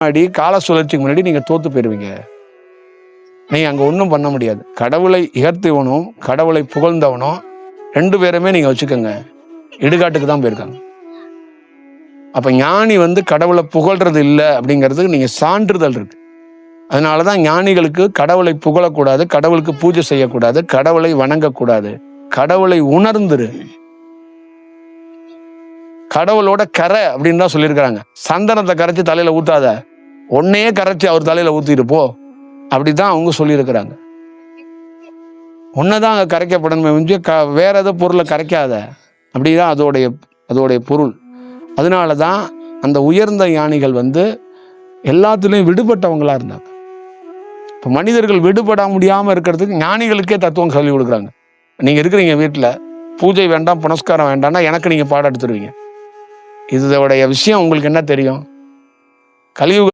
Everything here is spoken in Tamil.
முன்னாடி கால சுழற்சிக்கு முன்னாடி நீங்க தோத்து போயிருவீங்க. நீங்க அங்க ஒன்றும் பண்ண முடியாது. கடவுளை இகர்த்தவனும் கடவுளை புகழ்ந்தவனும் ரெண்டு பேருமே நீங்க வச்சுக்கோங்க. இடுகாட்டுக்கு தான் போயிருக்காங்க. அப்ப ஞானி வந்து கடவுளை புகழ்றது இல்லை அப்படிங்கிறதுக்கு நீங்க சான்றிதழ் இருக்கு. அதனாலதான் ஞானிகளுக்கு கடவுளை புகழக்கூடாது கடவுளுக்கு பூஜை செய்யக்கூடாது கடவுளை வணங்கக்கூடாது கடவுளை உணர்ந்துரு. கடவுளோட கரை அப்படின்னு தான் சொல்லியிருக்கிறாங்க. சந்தனத்தை கரைச்சி தலையில ஊத்தாத. ஒன்னையே கரைச்சி அவர் தலையில ஊத்திட்டு போ. அப்படிதான் அவங்க சொல்லியிருக்கிறாங்க. ஒன்னதான் அங்க கரைக்கப்படணுமே க வேற ஏதோ பொருளை கரைக்காத. அப்படிதான் அதோடைய அதோடைய பொருள். அதனால தான் அந்த உயர்ந்த ஞானிகள் வந்து எல்லாத்துலேயும் விடுபட்டவங்களா இருந்தாங்க. இப்போ மனிதர்கள் விடுபட முடியாமல் இருக்கிறதுக்கு ஞானிகளுக்கே தத்துவம் சொல்லி கொடுக்குறாங்க. நீங்கள் இருக்கிறீங்க வீட்டில் பூஜை வேண்டாம் புனஸ்காரம் வேண்டாம்னா எனக்கு நீங்கள் பாடம் எடுத்துருவீங்க. இதோடைய விஷயம் உங்களுக்கு என்ன தெரியும்? கலியுக